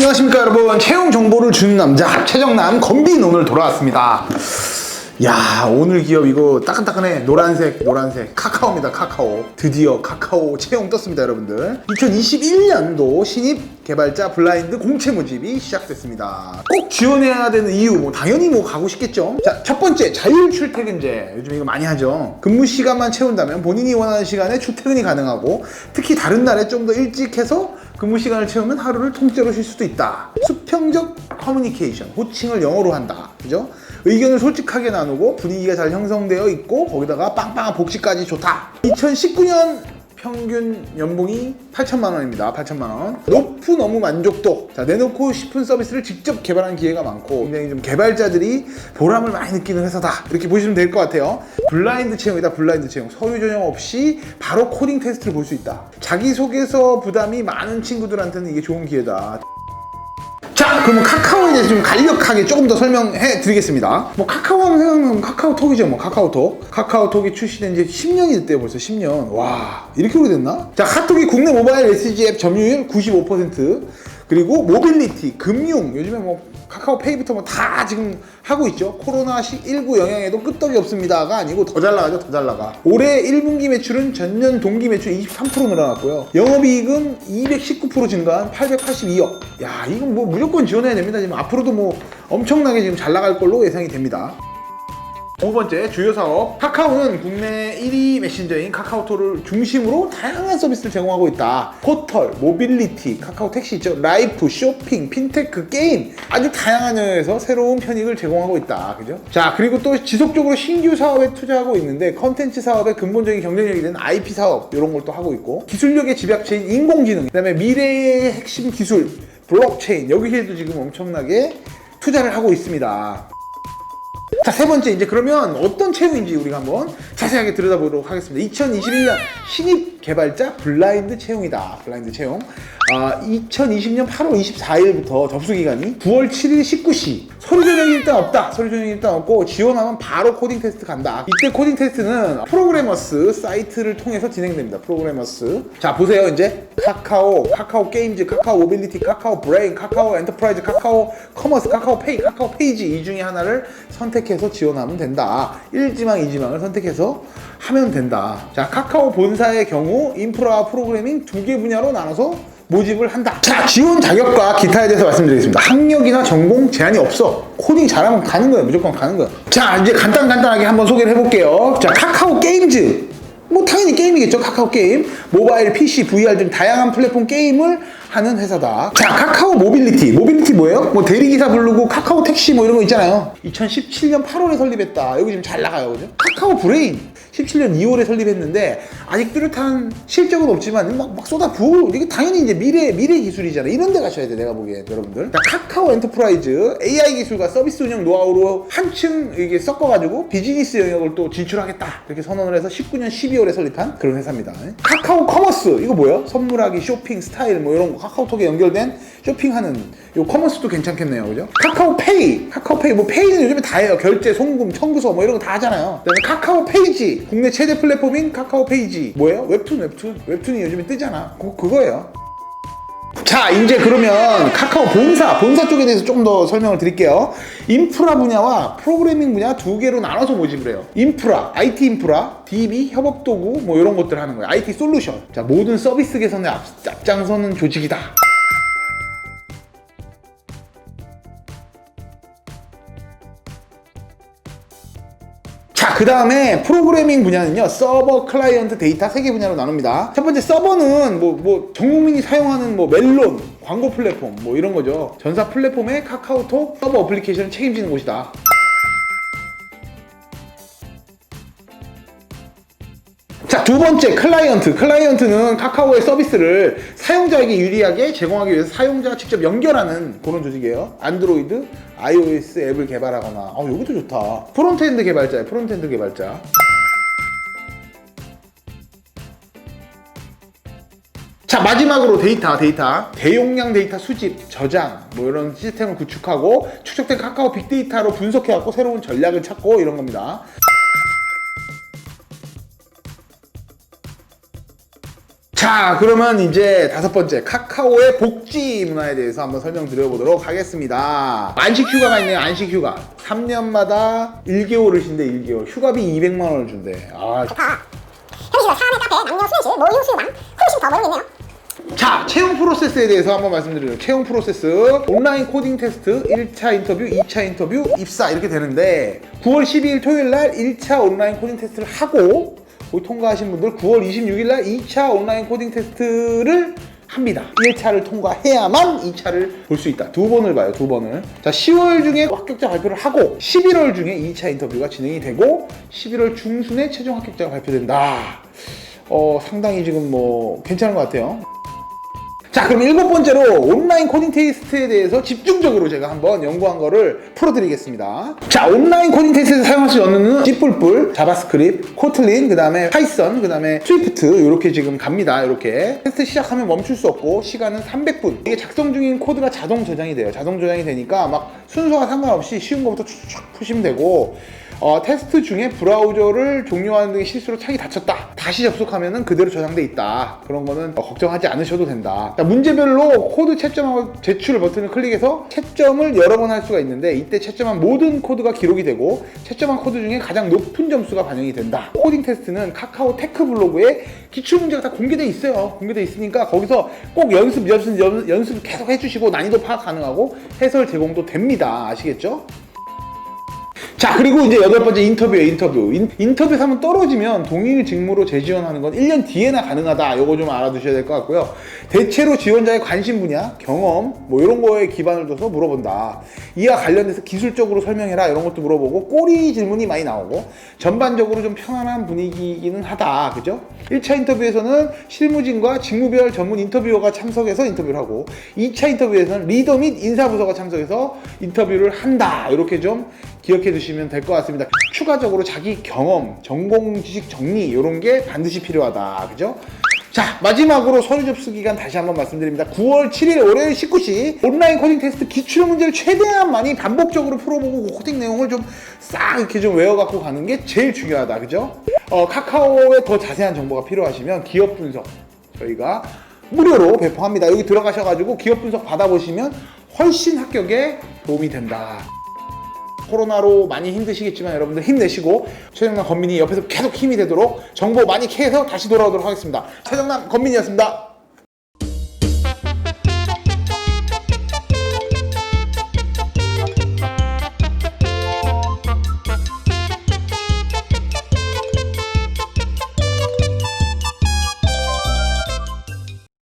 안녕하십니까 여러분. 채용 정보를 주는 남자 최정남 건빈 오늘 돌아왔습니다. 야 오늘 기업 이거 따끈따끈해. 노란색 노란색. 카카오입니다 카카오. 드디어 카카오 채용 떴습니다 여러분들. 2021년도 신입 개발자 블라인드 공채 모집이 시작됐습니다. 꼭 지원해야 되는 이유 뭐 당연히 뭐 가고 싶겠죠? 자 첫 번째 자율 출퇴근제. 요즘 이거 많이 하죠? 근무 시간만 채운다면 본인이 원하는 시간에 출퇴근이 가능하고 특히 다른 날에 좀 더 일찍 해서 근무 시간을 채우면 하루를 통째로 쉴 수도 있다. 수평적 커뮤니케이션, 호칭을 영어로 한다. 그죠? 의견을 솔직하게 나누고 분위기가 잘 형성되어 있고 거기다가 빵빵한 복지까지 좋다. 2019년 평균 연봉이 8천만 원입니다. 8천만 원. 높은 업무 만족도. 자, 내놓고 싶은 서비스를 직접 개발하는 기회가 많고 굉장히 좀 개발자들이 보람을 많이 느끼는 회사다. 이렇게 보시면 될 것 같아요. 블라인드 채용이다. 블라인드 채용. 서류 전형 없이 바로 코딩 테스트를 볼 수 있다. 자기소개서 부담이 많은 친구들한테는 이게 좋은 기회다. 자, 그러면 카카오에 대해서 좀 간략하게 조금 더 설명해 드리겠습니다. 뭐 카카오 하면 생각나는 카카오톡이죠, 뭐 카카오톡. 카카오톡이 출시된 지 10년이 됐대요, 벌써 10년. 와, 이렇게 오래됐나? 자, 카톡이 국내 모바일 메시지 앱 점유율 95%. 그리고 모빌리티, 금융, 요즘에 뭐 카카오페이부터 뭐 다 지금 하고 있죠. 코로나19 영향에도 끄떡이 없습니다가 아니고 더 잘 나가죠, 더 잘 나가. 올해 1분기 매출은 전년 동기 매출 23% 늘어났고요. 영업이익은 219% 증가한 882억. 야, 이건 뭐 무조건 지원해야 됩니다. 지금 앞으로도 뭐 엄청나게 지금 잘 나갈 걸로 예상이 됩니다. 두 번째 주요 사업. 카카오는 국내 1위 메신저인 카카오톡을 중심으로 다양한 서비스를 제공하고 있다. 포털, 모빌리티, 카카오 택시 있죠 라이프, 쇼핑, 핀테크, 게임. 아주 다양한 영역에서 새로운 편익을 제공하고 있다. 그죠? 자 그리고 또 지속적으로 신규 사업에 투자하고 있는데 컨텐츠 사업의 근본적인 경쟁력이 되는 IP 사업 이런 걸 또 하고 있고 기술력의 집약체인 인공지능 그 다음에 미래의 핵심 기술 블록체인. 여기에도 지금 엄청나게 투자를 하고 있습니다 자, 세 번째, 이제 그러면 어떤 채용인지 우리가 한번 자세하게 들여다보도록 하겠습니다. 2021년 신입 개발자 블라인드 채용이다. 블라인드 채용. 아, 2020년 8월 24일부터 접수 기간이 9월 7일 19시. 서류 전형이 일단 없다. 서류 전형이 일단 없고 지원하면 바로 코딩 테스트 간다. 이때 코딩 테스트는 프로그래머스 사이트를 통해서 진행됩니다. 프로그래머스. 자, 보세요. 이제 카카오, 카카오 게임즈, 카카오 모빌리티, 카카오 브레인, 카카오 엔터프라이즈, 카카오 커머스, 카카오 페이, 카카오 페이지 이 중에 하나를 선택해서 지원하면 된다. 1지망, 2지망을 선택해서 하면 된다. 자, 카카오 본사의 경우 인프라와 프로그래밍 두 개 분야로 나눠서 모집을 한다. 자, 지원 자격과 기타에 대해서 말씀드리겠습니다. 학력이나 전공 제한이 없어. 코딩 잘하면 가는 거예요. 무조건 가는 거예요. 자, 이제 간단간단하게 한번 소개를 해볼게요. 자, 카카오 게임즈. 뭐 당연히 게임이겠죠 카카오 게임 모바일 PC VR 등 다양한 플랫폼 게임을 하는 회사다 자 카카오 모빌리티 모빌리티 뭐예요 뭐 대리기사 부르고 카카오 택시 뭐 이런 거 있잖아요 2017년 8월에 설립했다 여기 지금 잘 나가요 그죠 카카오 브레인 17년 2월에 설립했는데 아직 뚜렷한 실적은 없지만 막, 막 쏟아 부어 이게 당연히 이제 미래 미래 기술이잖아 이런 데 가셔야 돼 내가 보기엔 여러분들. 자, 카카오 엔터프라이즈 AI 기술과 서비스 운영 노하우로 한층 이게 섞어가지고 비즈니스 영역을 또 진출하겠다. 이렇게 선언을 해서 19년 12월에 설립한 그런 회사입니다. 카카오 커머스 이거 뭐예요? 선물하기 쇼핑 스타일 뭐 이런 거. 카카오톡에 연결된 쇼핑하는 요 커머스도 괜찮겠네요. 그죠? 카카오페이. 카카오페이. 뭐 페이는 요즘에 다 해요. 결제 송금 청구서 뭐 이런 거 다 하잖아요. 카카오 페이지 국내 최대 플랫폼인 카카오 페이지 뭐예요 웹툰 웹툰 웹툰이 요즘에 뜨잖아 그, 그거예요 자, 이제 그러면 카카오 본사, 본사 쪽에 대해서 조금 더 설명을 드릴게요. 인프라 분야와 프로그래밍 분야 두 개로 나눠서 모집을 해요. 인프라, IT 인프라, DB, 협업 도구, 뭐 이런 것들 하는 거예요. IT 솔루션. 자, 모든 서비스 개선에 앞, 앞장서는 조직이다. 그 다음에 프로그래밍 분야는요, 서버, 클라이언트, 데이터 세 개 분야로 나눕니다. 첫 번째 서버는 뭐, 뭐, 전 국민이 사용하는 뭐, 멜론, 광고 플랫폼, 뭐 이런 거죠. 전사 플랫폼의 카카오톡 서버 어플리케이션을 책임지는 곳이다. 두 번째 클라이언트. 클라이언트는 카카오의 서비스를 사용자에게 유리하게 제공하기 위해서 사용자가 직접 연결하는 그런 조직이에요. 안드로이드, iOS 앱을 개발하거나. 어, 여기도 좋다. 프론트엔드 개발자예요. 프론트엔드 개발자. 자 마지막으로 데이터 데이터 대용량 데이터 수집 저장 뭐 이런 시스템을 구축하고 축적된 카카오 빅데이터로 분석해갖고 새로운 전략을 찾고 이런 겁니다 자, 그러면 이제 다섯 번째 카카오의 복지 문화에 대해서 한번 설명드려보도록 하겠습니다. 안식 휴가가 있네요. 안식 휴가. 3년마다 1개월을 쉰대 1개월. 휴가비 200만 원을 준대. 아, 좋다. 현실로 사내 카페, 남녀 수련실, 모의 수강 훨씬 더 벌겠네요. 자, 채용 프로세스에 대해서 한번 말씀드려요. 채용 프로세스, 온라인 코딩 테스트, 1차 인터뷰, 2차 인터뷰, 입사 이렇게 되는데 9월 12일 토요일 날 1차 온라인 코딩 테스트를 하고 통과하신 분들 9월 26일 날 2차 온라인 코딩 테스트를 합니다. 1차를 통과해야만 2차를 볼 수 있다. 두 번을 봐요, 두 번을. 자, 10월 중에 합격자 발표를 하고 11월 중에 2차 인터뷰가 진행이 되고 11월 중순에 최종 합격자가 발표된다. 어, 상당히 지금 뭐 괜찮은 것 같아요. 자 그럼 일곱 번째로 온라인 코딩 테스트에 대해서 집중적으로 제가 한번 연구한 거를 풀어드리겠습니다. 자 온라인 코딩 테스트에서 사용할 수 있는 C++, 자바스크립트, 코틀린, 그 다음에 파이썬, 그 다음에 스위프트 이렇게 지금 갑니다 이렇게. 테스트 시작하면 멈출 수 없고 시간은 300분. 이게 작성 중인 코드가 자동 저장이 돼요. 자동 저장이 되니까 막 순서와 상관없이 쉬운 것부터 쭉 푸시면 되고 어, 테스트 중에 브라우저를 종료하는 등의 실수로 창이 닫혔다. 다시 접속하면은 그대로 저장돼 있다. 그런 거는 어, 걱정하지 않으셔도 된다. 자, 문제별로 코드 채점하고 제출 버튼을 클릭해서 채점을 여러 번 할 수가 있는데 이때 채점한 모든 코드가 기록이 되고 채점한 코드 중에 가장 높은 점수가 반영이 된다. 코딩 테스트는 카카오 테크 블로그에 기출 문제가 다 공개돼 있어요. 공개돼 있으니까 거기서 꼭 연습, 연습, 연- 연습 계속 해주시고 난이도 파악 가능하고 해설 제공도 됩니다. 아시겠죠? 자 그리고 이제 여덟 번째 인터뷰예요 인터뷰. 인, 인터뷰에서 한번 떨어지면 동일 직무로 재지원하는 건 1년 뒤에나 가능하다. 요거 좀 알아두셔야 될 것 같고요. 대체로 지원자의 관심 분야 경험 뭐 이런 거에 기반을 둬서 물어본다. 이와 관련돼서 기술적으로 설명해라. 이런 것도 물어보고 꼬리 질문이 많이 나오고 전반적으로 좀 편안한 분위기이기는 하다. 그죠? 1차 인터뷰에서는 실무진과 직무별 전문 인터뷰어가 참석해서 인터뷰를 하고 2차 인터뷰에서는 리더 및 인사부서가 참석해서 인터뷰를 한다. 이렇게 좀 기억해 두시면 될 것 같습니다. 추가적으로 자기 경험, 전공 지식 정리 이런 게 반드시 필요하다. 그죠? 자 마지막으로 서류 접수 기간 다시 한번 말씀드립니다. 9월 7일 월요일 19시 온라인 코딩 테스트 기출 문제를 최대한 많이 반복적으로 풀어보고 코딩 내용을 좀 싹 이렇게 좀 외워갖고 가는 게 제일 중요하다. 그죠? 어, 카카오에 더 자세한 정보가 필요하시면 기업 분석 저희가 무료로 배포합니다. 여기 들어가셔가지고 기업 분석 받아보시면 훨씬 합격에 도움이 된다. 코로나로 많이 힘드시겠지만 여러분들 힘내시고 최정남 건민이 옆에서 계속 힘이 되도록 정보 많이 캐서 다시 돌아오도록 하겠습니다. 최정남 건민이었습니다.